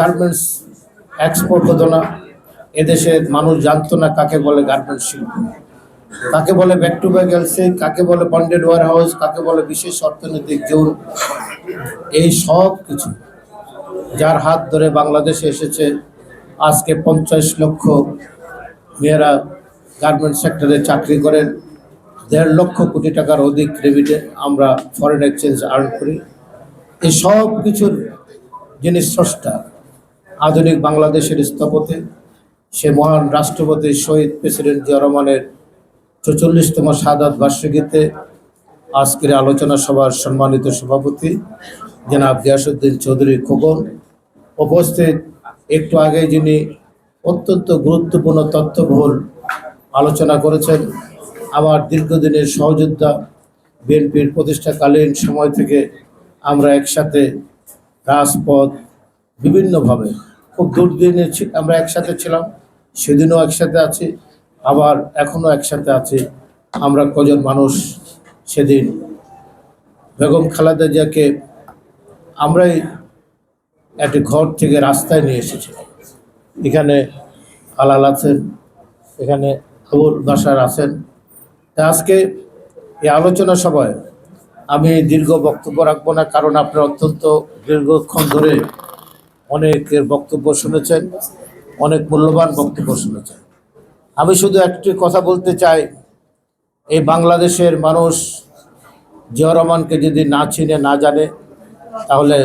Garments export হতো না। এদেশের মানুষ জানতো না কাকে বলে গার্মেন্টস শিল্প। কাকে বলে ব্যাক টু ব্যাক এলসি, কাকে বলে বন্ডেড ওয়ার হাউস কাকে বলে বিশেষ অর্থনৈতিক জোন। এই সব কিছু যার হাত ধরে বাংলাদেশে এসেছে আজকে পঞ্চাশ লক্ষ মেয়েরা গার্মেন্টস সেক্টরে চাকরি করেন। দেড় লক্ষ কোটি টাকার অধিক রেমিটে আমরা ফরেন এক্সচেঞ্জ আর্ন করি। এই সব কিছুর যিনি স্রষ্টা, আধুনিক বাংলাদেশের স্থপতি, সে মহান রাষ্ট্রপতি শহীদ প্রেসিডেন্ট জিয়া রহমানের চৌচল্লিশতম সাদাত বার্ষিকীতে আজকের আলোচনা সভার সম্মানিত সভাপতি জনাব গিয়াসুদ্দিন চৌধুরী খোকন। উপস্থিত একটু আগে যিনি অত্যন্ত গুরুত্বপূর্ণ তথ্যবহুল আলোচনা করেছেন, আমার দীর্ঘদিনের সহযোদ্ধা বিএনপির প্রতিষ্ঠাকালীন সময় থেকে আমরা একসাথে রাজপথ বিভিন্নভাবে। খুব দুর্দিনে ছি- আমরা একসাথে ছিলাম, সেদিনও একসাথে আছি, আবার এখনও একসাথে আছি। আমরা কজন মানুষ সেদিন? বেগম খালেদা জিয়াকে আমরাই একটি ঘর থেকে রাস্তায় নিয়ে এসেছিলাম। এখানে আলাল আছেন, এখানে আবুল বাসার আছেন। আজকে এই আলোচনা সভায় আমি দীর্ঘ বক্তব্য রাখব না, কারণ আপনারা অত্যন্ত দীর্ঘক্ষণ ধরে অনেকের বক্তব্য শুনেছেন, অনেক মূল্যবান বক্তব্য শুনেছেন। আমি শুধু একটি কথা বলতে চাই, এই বাংলাদেশের মানুষ জিয়া রহমানকে যদি না চিনে, না জানে, তাহলে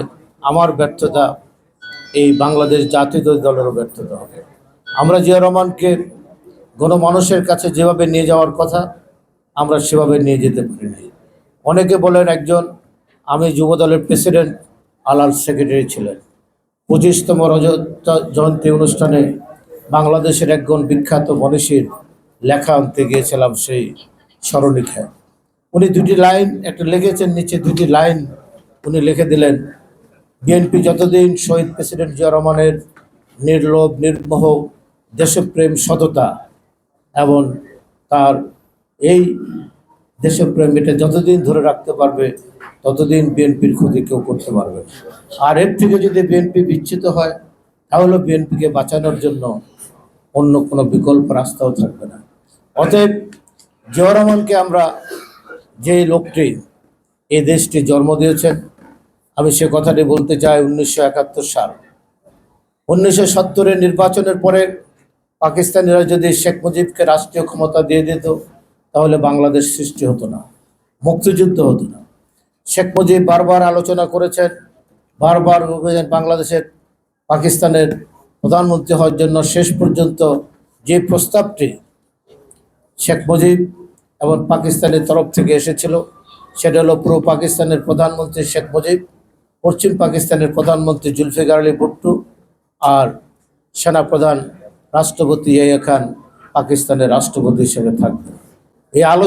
আমার ব্যর্থতা এই বাংলাদেশ জাতীয় দলেরও ব্যর্থতা হবে। আমরা জিয়া রহমানকে গণমানুষের কাছে যেভাবে নিয়ে যাওয়ার কথা, আমরা সেভাবে নিয়ে যেতে পারি পারিনি। অনেকে বলেন একজন আমি যুবদলের প্রেসিডেন্ট, আলাল সেক্রেটারি ছিলেন। পঁচিশতম রজত জয়ন্তী অনুষ্ঠানে বাংলাদেশের একজন বিখ্যাত মনীষীর লেখা আনতে গিয়েছিলাম সেই স্মরণিকায় উনি দুটি লাইন, একটা লিখেছেন, নিচে দুটি লাইন উনি লিখে দিলেন, বিএনপি যতদিন শহীদ প্রেসিডেন্ট জিয়া রহমানের নির্লোভ, নির্মোহ, দেশপ্রেম, সততা এবং তার এই দেশপ্রেম এটা যতদিন ধরে রাখতে পারবে, ততদিন বিএনপির ক্ষতি কেউ করতে পারবে। আর এর থেকে যদি বিএনপি বিচ্ছিত হয়, তাহলে বিএনপিকে বাঁচানোর জন্য অন্য কোনো বিকল্প রাস্তাও থাকবে না অতএব জিয়া রহমানকে আমরা যে লোকটি এই দেশটি জন্ম দিয়েছেন, আমি সে কথাটি বলতে চাই উনিশশো একাত্তর সাল উনিশশো সত্তরের নির্বাচনের পরে পাকিস্তানিরা যদি শেখ মুজিবকে রাষ্ট্রীয় ক্ষমতা দিয়ে দিত তাহলে বাংলাদেশ সৃষ্টি হতো না, মুক্তিযুদ্ধ হতো না। শেখ মুজিব বারবার আলোচনা করেছেন, বারবার বাংলাদেশের, পাকিস্তানের প্রধানমন্ত্রী হওয়ার জন্য শেষ পর্যন্ত যে প্রস্তাবটি শেখ মুজিব এবং পাকিস্তানের তরফ থেকে এসেছিল, সেটা হলো পুরো পাকিস্তানের প্রধানমন্ত্রী শেখ মুজিব, পশ্চিম পাকিস্তানের প্রধানমন্ত্রী জুলফিকার আলী ভুট্টু আর সেনাপ্রধান রাষ্ট্রপতি ইয়াহিয়া খান পাকিস্তানের রাষ্ট্রপতি হিসেবে থাকবে এই আলোচনা